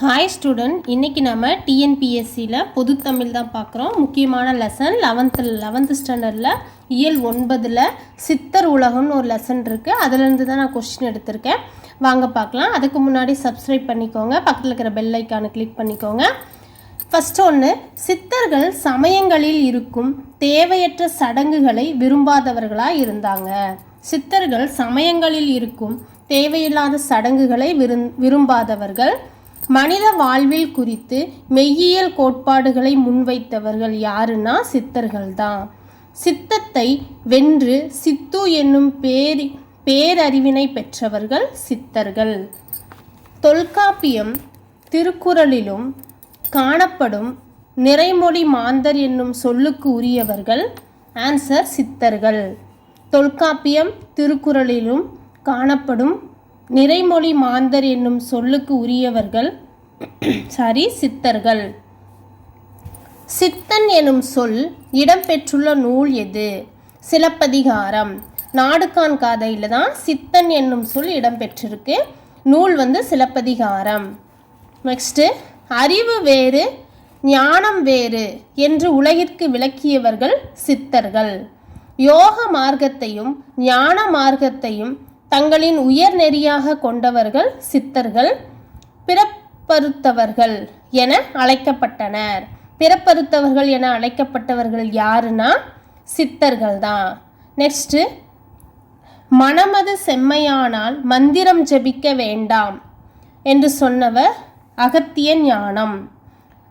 Hi student இன்றைக்கி நம்ம டிஎன்பிஎஸ்சியில் பொதுத்தமிழ் தான் பார்க்குறோம். முக்கியமான லெசன் லெவன்த்து லெவன்த்து ஸ்டாண்டர்டில் இயல் ஒன்பதில் சித்தர் உலகம்னு ஒரு லெசன் இருக்குது அதுலேருந்து தான் நான் கொஸ்டின் எடுத்திருக்கேன். வாங்க பார்க்கலாம். அதுக்கு முன்னாடி சப்ஸ்கிரைப் பண்ணிக்கோங்க. பக்கத்தில் இருக்கிற பெல் ஐக்கானை கிளிக் பண்ணிக்கோங்க. ஃபஸ்ட் ஒன்று சித்தர்கள் சமயங்களில் இருக்கும் தேவையற்ற சடங்குகளை விரும்பாதவர்களாக இருந்தாங்க? சித்தர்கள் சமயங்களில் இருக்கும் தேவையில்லாத சடங்குகளை விரும் விரும்பாதவர்கள் மனித வாழ்வில் குறித்து மெய்யியல் கோட்பாடுகளை முன்வைத்தவர்கள் யாருன்னா சித்தர்கள் தான் சித்தத்தை வென்று சித்து என்னும் பேரி பேரறிவினை பெற்றவர்கள் சித்தர்கள். தொல்காப்பியம் திருக்குறளிலும் காணப்படும் நிறைமொழி மாந்தர் என்னும் சொல்லுக்கு உரியவர்கள் ஆன்சர் சித்தர்கள். தொல்காப்பியம் திருக்குறளிலும் காணப்படும் நிறைமொழி மாந்தர் என்னும் சொல்லுக்கு உரியவர்கள் சாரி சித்தர்கள். சித்தன் எனும் சொல் இடம்பெற்றுள்ள நூல் எது? சிலப்பதிகாரம். நாடுகான் காதையில் தான் சித்தன் என்னும் சொல் இடம்பெற்றிருக்கு. நூல் வந்து சிலப்பதிகாரம். நெக்ஸ்ட்டு அறிவு வேறு ஞானம் வேறு என்று உலகிற்கு விளக்கியவர்கள் சித்தர்கள். யோக மார்க்கத்தையும் ஞான மார்க்கத்தையும் தங்களின் உயர் நெறியாக கொண்டவர்கள் சித்தர்கள் பிறப்பறுத்தவர்கள் என அழைக்கப்பட்டனர். பிறப்பறுத்தவர்கள் என அழைக்கப்பட்டவர்கள் யாருன்னா சித்தர்கள் தான் நெக்ஸ்ட்டு மனமது செம்மையானால் மந்திரம் ஜெபிக்க வேண்டாம் என்று சொன்னவர் அகத்திய ஞானம்.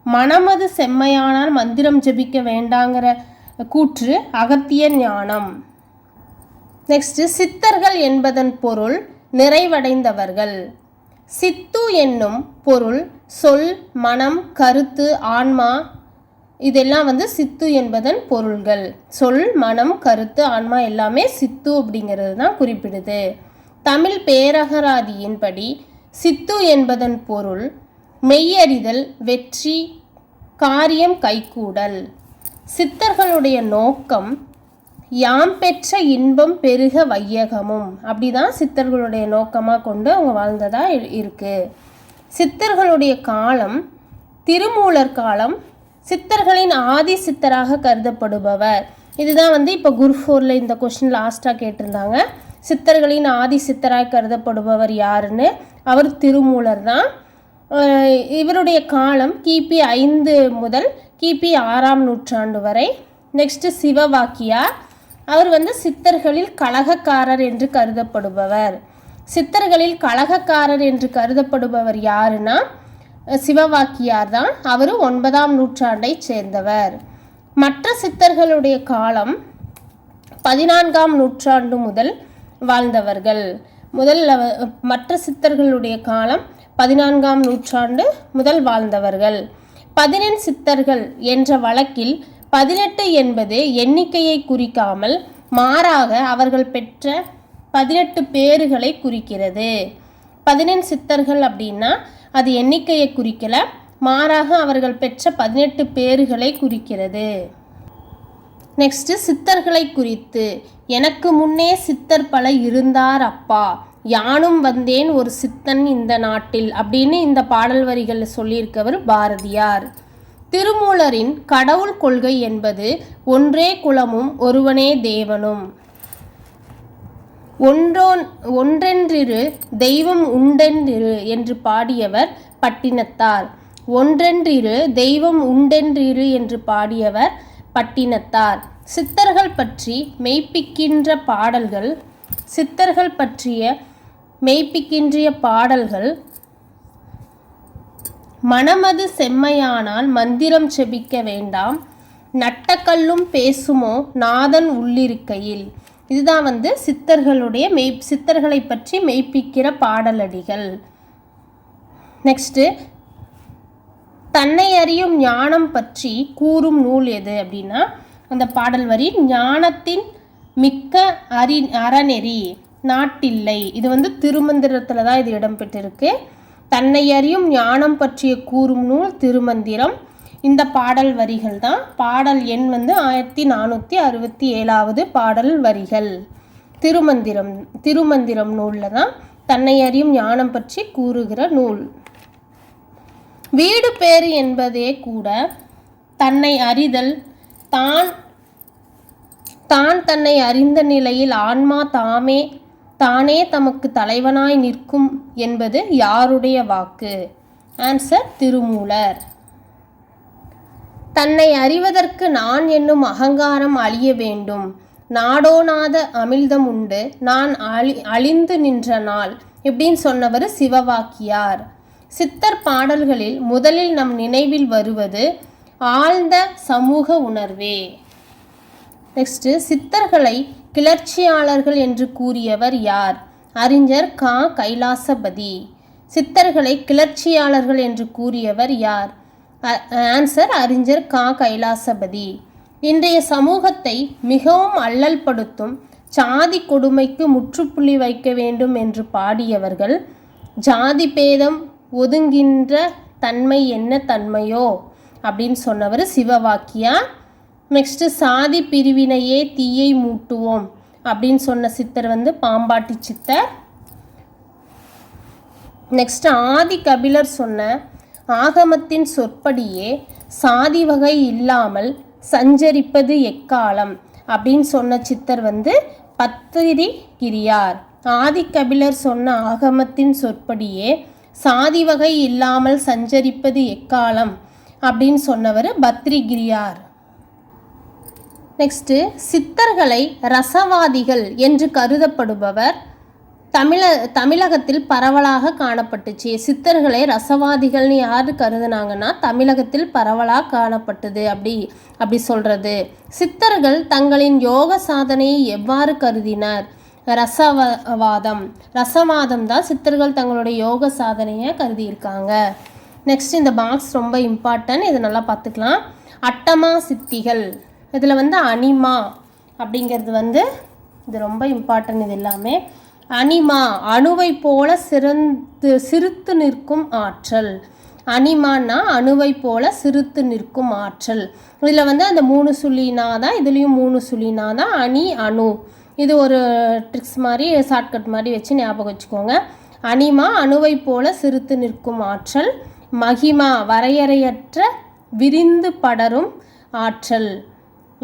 மனமது செம்மையானால் மந்திரம் ஜெபிக்க வேண்டாங்கிற கூற்று அகத்திய ஞானம். நெக்ஸ்ட் சித்தர்கள் என்பதன் பொருள் நிறைவடைந்தவர்கள். சித்து என்னும் பொருள் சொல் மனம் கருத்து ஆன்மா இதெல்லாம் வந்து சித்து என்பதன் பொருள்கள். சொல் மனம் கருத்து ஆன்மா எல்லாமே சித்து அப்படிங்கிறது தான் குறிப்பிடுது. தமிழ் பேரகராதியின்படி சித்து என்பதன் பொருள் மெய்யறிதல் வெற்றி காரியம் கைகூடல். சித்தர்களுடைய நோக்கம் யாம் பெற்ற இன்பம் பெருக வையகமும். அப்படிதான் சித்தர்களுடைய நோக்கமாக கொண்டு அவங்க வாழ்ந்ததாக இருக்குது இருக்கு. சித்தர்களுடைய காலம் திருமூலர் காலம் சித்தர்களின் ஆதி சித்தராக கருதப்படுபவர். இதுதான் வந்து இப்போ குரு ஃபோரில் இந்த கொஷின் லாஸ்ட்டாக கேட்டிருந்தாங்க. சித்தர்களின் ஆதி சித்தராக கருதப்படுபவர் யாருன்னு? அவர் திருமூலர் தான். இவருடைய காலம் கிபி ஐந்து முதல் கிபி ஆறாம் நூற்றாண்டு வரை. நெக்ஸ்ட்டு சிவவாக்கியார் அவர் வந்து சித்தர்களில் கலகக்காரர் என்று கருதப்படுபவர். சித்தர்களில் கலகக்காரர் என்று கருதப்படுபவர் யாருன்னா சிவவாக்கியார் தான். அவர் ஒன்பதாம் நூற்றாண்டைச் சேர்ந்தவர். மற்ற சித்தர்களுடைய காலம் பதினான்காம் நூற்றாண்டு முதல் வாழ்ந்தவர்கள். முதல் மற்ற சித்தர்களுடைய காலம் பதினான்காம் நூற்றாண்டு முதல் வாழ்ந்தவர்கள். பதினெண் சித்தர்கள் என்ற வழக்கில் பதினெட்டு என்பது எண்ணிக்கையை குறிக்காமல் மாறாக அவர்கள் பெற்ற பதினெட்டு பேர்களை குறிக்கிறது. பதினெண் சித்தர்கள் அப்படின்னா அது எண்ணிக்கையை குறிக்கல மாறாக அவர்கள் பெற்ற பதினெட்டு பேர்களை குறிக்கிறது. நெக்ஸ்ட்டு சித்தர்களை குறித்து. எனக்கு முன்னே சித்தர் பல இருந்தார் அப்பா. யானும் வந்தேன் ஒரு சித்தன் இந்த நாட்டில் அப்படின்னு இந்த பாடல் வரிகளில் சொல்லியிருக்கவர் பாரதியார். திருமூலரின் கடவுள் கொள்கை என்பது ஒன்றே குலமும் ஒருவனே தேவனும். ஒன்றோன் ஒன்றென்றிரு தெய்வம் உண்டென்றிரு என்று பாடியவர் பட்டினத்தார். ஒன்றென்றிரு தெய்வம் உண்டென்றிரு என்று பாடியவர் பட்டினத்தார். சித்தர்கள் பற்றி மெய்ப்பிக்கின்ற பாடல்கள் சித்தர்கள் பற்றிய மெய்ப்பிக்கின்ற பாடல்கள் மனமது செம்மையானால் மந்திரம் செபிக்க வேண்டாம். நட்டக்கல்லும் பேசுமோ? நாதன் உள்ளிருக்கையில். இதுதான் வந்து சித்தர்களுடைய மெய் சித்தர்களை பற்றி மெய்ப்பிக்கிற பாடலடிகள். நெக்ஸ்ட்டு தன்னை அறியும் ஞானம் பற்றி கூறும் நூல் எது அப்படின்னா அந்த பாடல் வரி ஞானத்தின் மிக்க அறி அறநெறி நாட்டில்லை. இது வந்து திருமந்திரத்தில் தான் இது இடம்பெற்றிருக்கு. தன்னை அறியும் ஞானம் பற்றிய கூறும் நூல் திருமந்திரம். இந்த பாடல் வரிகள் தான் பாடல் எண் வந்து ஆயிரத்தி நானூற்றி அறுபத்தி ஏழாவது பாடல் வரிகள். திருமந்திரம் திருமந்திரம் நூலில் தான் தன்னை அறியும் ஞானம் பற்றி கூறுகிற நூல். வீடு பேறு என்பதே கூட தன்னை அறிதல். தான் தான் தன்னை அறிந்த நிலையில் ஆன்மா தாமே தானே தமக்கு தலைவனாய் நிற்கும் என்பது யாருடைய வாக்கு? ஆன்சர் திருமூலர். தன்னை அறிவதற்கு நான் என்னும் அகங்காரம் அழிய வேண்டும். நாடோநாத அமிழ்தம் உண்டு. நான் அழி அழிந்து நின்ற நாள். இப்படின்னு சொன்னவர் சிவவாக்கியார். சித்தர் பாடல்களில் முதலில் நம் நினைவில் வருவது ஆழ்ந்த சமூக உணர்வே. நெக்ஸ்ட்டு சித்தர்களை கிளர்ச்சியாளர்கள் என்று கூறியவர் யார்? அறிஞர் கா. கைலாசபதி. சித்தர்களை கிளர்ச்சியாளர்கள் என்று கூறியவர் யார்? ஆன்சர் அறிஞர் கா. கைலாசபதி. இன்றைய சமூகத்தை மிகவும் அல்லல்படுத்தும் சாதி கொடுமைக்கு முற்றுப்புள்ளி வைக்க வேண்டும் என்று பாடியவர்கள் ஜாதி பேதம் ஒதுங்கின்ற தன்மை என்ன தன்மையோ? அப்படின்னு சொன்னவர் சிவவாக்கியா நெக்ஸ்ட்டு சாதி பிரிவினையே தீயை மூட்டுவோம். அப்படின்னு சொன்ன சித்தர் வந்து பாம்பாட்டி சித்தர். நெக்ஸ்ட் ஆதி கபிலர் சொன்ன ஆகமத்தின் சொற்படியே சாதி வகை இல்லாமல் சஞ்சரிப்பது எக்காலம்? அப்படின்னு சொன்ன சித்தர் வந்து பத்திரி கிரியார் ஆதி கபிலர் சொன்ன ஆகமத்தின் சொற்படியே சாதி வகை இல்லாமல் சஞ்சரிப்பது எக்காலம்? அப்படின்னு சொன்னவர் பத்ரிகிரியார் நெக்ஸ்ட்டு சித்தர்களை ரசவாதிகள் என்று கருதப்படுபவர் தமிழ தமிழகத்தில் பரவலாக காணப்பட்டுச்சு. சித்தர்களை ரசவாதிகள்னு யார் கருதுனாங்கன்னா தமிழகத்தில் பரவலாக காணப்பட்டது அப்படி அப்படி சொல்கிறது சித்தர்கள் தங்களின் யோக சாதனையை எவ்வாறு கருதினர்? ரசவாதம் ரசவாதம் தான் சித்தர்கள் தங்களுடைய யோக சாதனையை கருதியிருக்காங்க. நெக்ஸ்ட் இந்த பாக்ஸ் ரொம்ப இம்பார்ட்டன்ட் இதை நல்லா பார்த்துக்கலாம். அட்டமா சித்திகள். இதில் வந்து அனிமா அப்படிங்கிறது வந்து இது ரொம்ப இம்பார்ட்டன்ட் இது எல்லாமே. அனிமா அணுவை போல சிறந்து சிறுத்து நிற்கும் ஆற்றல். அனிமான்னா அணுவை போல சிறுத்து நிற்கும் ஆற்றல். இதில் வந்து அந்த மூணு சுழினா தான் இதுலேயும் மூணு சுழினா தான் அணி அணு. இது ஒரு ட்ரிக்ஸ் மாதிரி ஷார்ட்கட் மாதிரி வச்சு ஞாபகம் வச்சுக்கோங்க. அனிமா அணுவை போல சிறுத்து நிற்கும் ஆற்றல். மகிமா வரையறையற்ற விரிந்து படரும் ஆற்றல்.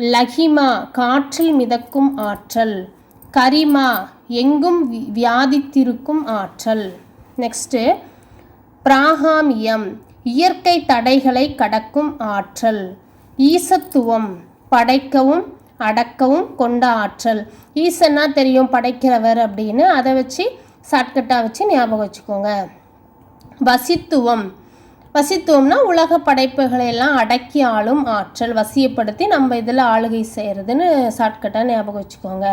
லகிமா காற்றில் மிதக்கும் ஆற்றல். கரிமா எங்கும் வியாதித்திருக்கும் ஆற்றல். நெக்ஸ்ட்டு பிராகாமியம் இயற்கை தடைகளை கடக்கும் ஆற்றல். ஈசத்துவம் படைக்கவும் அடக்கவும் கொண்ட ஆற்றல். ஈசன்னா தெரியும் படைக்கிறவர் அப்படின்னு. அதை வச்சு ஷார்ட்கட்டாக வச்சு ஞாபகம் வச்சுக்கோங்க. வசித்துவம் வசித்துவம்னா உலக படைப்புகளை எல்லாம் அடக்கி ஆளும் ஆற்றல் வசியப்படுத்தி நம்ம இதில் ஆளுகை செய்கிறதுன்னு ஷார்ட்கட்டாக ஞாபகம் வச்சுக்கோங்க.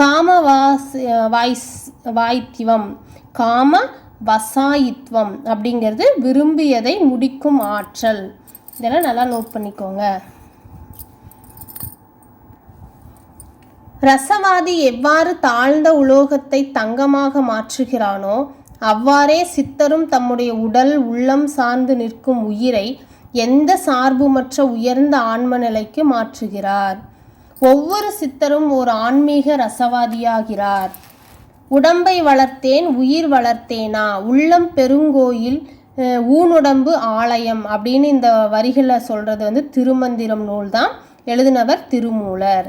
காம வாஸ் வாய்ஸ் வாய்த்திவம். காம வசாயித்வம் அப்படிங்கிறது விரும்பியதை முடிக்கும் ஆற்றல். இதெல்லாம் நல்லா நோட் பண்ணிக்கோங்க. ரசவாதி எவ்வாறு தாழ்ந்த உலோகத்தை தங்கமாக மாற்றுகிறானோ அவ்வாறே சித்தரும் தம்முடைய உடல் உள்ளம் சார்ந்து நிற்கும் உயிரை எந்த சார்புமற்ற உயர்ந்த ஆன்ம நிலைக்கு மாற்றுகிறார்? ஒவ்வொரு சித்தரும் ஒரு ஆன்மீக ரசவாதியாகிறார். உடம்பை வளர்த்தேன் உயிர் வளர்த்தேனா? உள்ளம் பெருங்கோயில் ஊனுடம்பு ஆலயம் அப்படின்னு இந்த வரிகளில் சொல்கிறது வந்து திருமந்திரம் நூல் தான் எழுதினவர் திருமூலர்.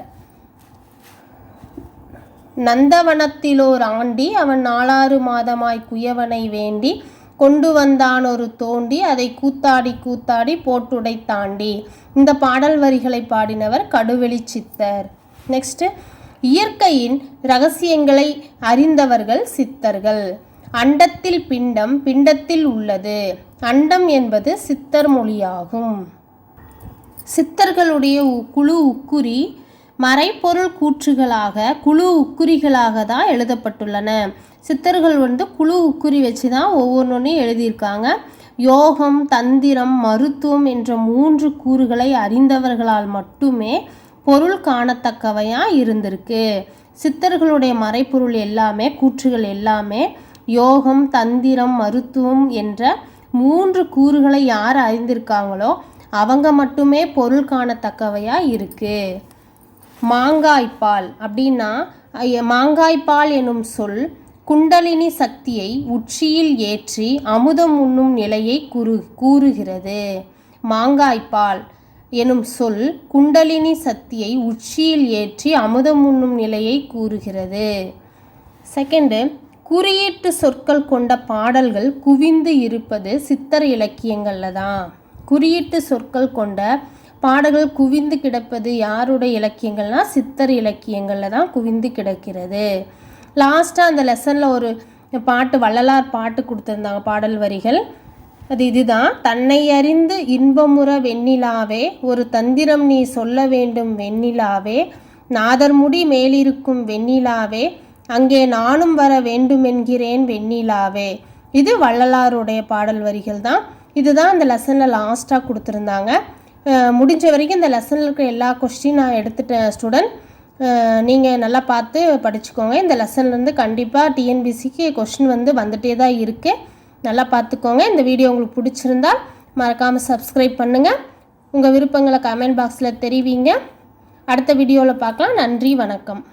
நந்தவனத்திலோர் ஆண்டி அவன் நாலாறு மாதமாய் குயவனை வேண்டி கொண்டு வந்தான் ஒரு தோண்டி அதை கூத்தாடி கூத்தாடி போட்டுடை தாண்டி. இந்த பாடல் வரிகளை பாடினவர் கடுவெளி சித்தர். நெக்ஸ்ட்டு இயற்கையின் ரகசியங்களை அறிந்தவர்கள் சித்தர்கள். அண்டத்தில் பிண்டம் பிண்டத்தில் உள்ளது. அண்டம் என்பது சித்தர் மொழியாகும். சித்தர்களுடைய குழு உக்குரி மறைப்பொருள் கூற்றுகளாக குழு உக்குறிகளாக தான் எழுதப்பட்டுள்ளன. சித்தர்கள் வந்து குழு உக்குறி வச்சு தான் ஒவ்வொன்றொன்றையும் எழுதியிருக்காங்க. யோகம் தந்திரம் மருத்துவம் என்ற மூன்று கூறுகளை அறிந்தவர்களால் மட்டுமே பொருள் காணத்தக்கவையாக இருந்திருக்கு. சித்தர்களுடைய மறைப்பொருள் எல்லாமே கூற்றுகள் எல்லாமே யோகம் தந்திரம் மருத்துவம் என்ற மூன்று கூறுகளை யார் அறிந்திருக்காங்களோ அவங்க மட்டுமே பொருள் காணத்தக்கவையாக இருக்குது மாங்காய்ப்பால் அப்படின்னா மாங்காய்ப்பால் எனும் சொல் குண்டலினி சக்தியை உச்சியில் ஏற்றி அமுதம் உண்ணும் நிலையை கூறு கூறுகிறது. மாங்காய்ப்பால் எனும் சொல் குண்டலினி சக்தியை உச்சியில் ஏற்றி அமுதம் உண்ணும் நிலையை கூறுகிறது. செகண்டு குறியீட்டு சொற்கள் கொண்ட பாடல்கள் குவிந்து இருப்பது சித்தர் இலக்கியங்களில் தான். குறியீட்டு சொற்கள் கொண்ட பாடல்கள் குவிந்து கிடப்பது யாருடைய இலக்கியங்கள்னா சித்தர் இலக்கியங்களில் தான் குவிந்து கிடக்கிறது. லாஸ்ட்டாக அந்த லெசனில் ஒரு பாட்டு வள்ளலார் பாட்டு கொடுத்துருந்தாங்க பாடல் வரிகள். அது இதுதான். தன்னை அறிந்து இன்பமுற வெண்ணிலாவே ஒரு தந்திரம் நீ சொல்ல வேண்டும் வெண்ணிலாவே நாதர்முடி மேலிருக்கும் வெண்ணிலாவே அங்கே நானும் வர வேண்டுமென்கிறேன் வெண்ணிலாவே. இது வள்ளலாருடைய பாடல் வரிகள் தான். இதுதான் அந்த லெசனில் லாஸ்ட்டாக கொடுத்துருந்தாங்க. முடிஞ்ச வரைக்கும் இந்த லெசனில் இருக்கிற எல்லா கொஸ்டின் நான் எடுத்துட்டேன் ஸ்டூடெண்ட் நீங்கள் நல்லா பார்த்து படிச்சுக்கோங்க. இந்த லெசன்லேருந்து கண்டிப்பாக டிஎன்பிசிக்கு கொஸ்டின் வந்து வந்துட்டே தான் இருக்குது நல்லா பார்த்துக்கோங்க. இந்த வீடியோ உங்களுக்கு பிடிச்சிருந்தா மறக்காமல் சப்ஸ்கிரைப் பண்ணுங்கள் உங்கள் விருப்பங்களை கமெண்ட் பாக்ஸில் தெரிவிங்க. அடுத்த வீடியோவில் பார்க்கலாம். நன்றி வணக்கம்.